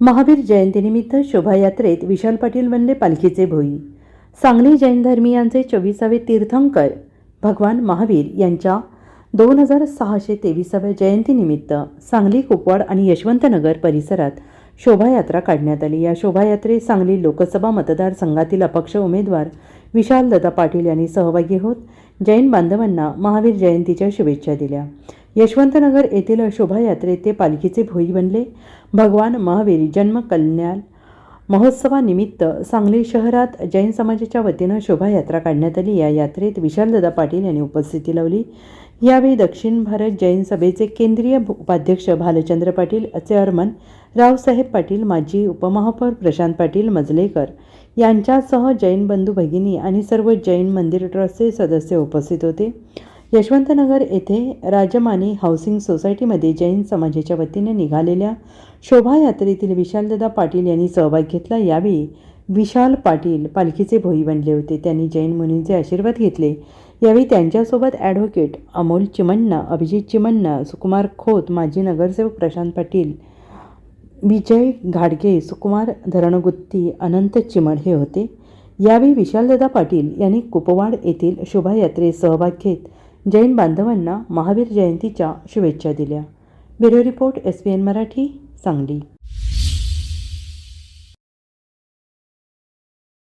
महावीर जयंतीनिमित्त शोभायात्रेत विशाल पाटील बनले पालखीचे भोई. सांगली जैन धर्मियांचे चोवीसावे तीर्थंकर भगवान महावीर यांच्या दोन हजार सहाशे तेविसाव्या जयंतीनिमित्त सांगली कुपवाड आणि यशवंतनगर परिसरात शोभायात्रा काढण्यात आली. या शोभायात्रेत सांगली लोकसभा मतदारसंघातील अपक्ष उमेदवार विशाल दत्ता पाटील यांनी सहभागी होत जैन बांधवांना महावीर जयंतीच्या शुभेच्छा दिल्या. यशवंतनगर येथील शोभायात्रेत ते पालखीचे भोई बनले. भगवान महावीर जन्म कल्याण महोत्सवानिमित्त सांगली शहरात जैन समाजाच्या वतीनं शोभायात्रा काढण्यात आली. या यात्रेत विशालदादा पाटील यांनी उपस्थिती लावली. यावेळी दक्षिण भारत जैन सभेचे केंद्रीय उपाध्यक्ष भालचंद्र पाटील चेअरमन रावसाहेब पाटील माजी उपमहापौर प्रशांत पाटील मजलेकर यांच्यासह जैन बंधू भगिनी आणि सर्व जैन मंदिर ट्रस्टचे सदस्य उपस्थित होते. यशवंतनगर येथे राजमानी हाऊसिंग सोसायटीमध्ये जैन समाजाच्या वतीने निघालेल्या शोभायात्रेतील विशालदादा पाटील यांनी सहभाग घेतला. यावेळी विशाल पाटील पालखीचे भोई बनले होते. त्यांनी जैन मुनींचे आशीर्वाद घेतले. यावेळी त्यांच्यासोबत ॲडव्होकेट अमोल चिमण्णा अभिजित चिमण्णा सुकुमार खोत माजी नगरसेवक प्रशांत पाटील विजय घाडगे सुकुमार धरणगुत्ती अनंत चिमण हे होते. यावेळी विशालदादा पाटील यांनी कुपवाड येथील शोभायात्रेत सहभाग घेत जैन बांधवांना महावीर जयंतीच्या शुभेच्छा दिल्या. Bureau report S P N Marathi Sangli.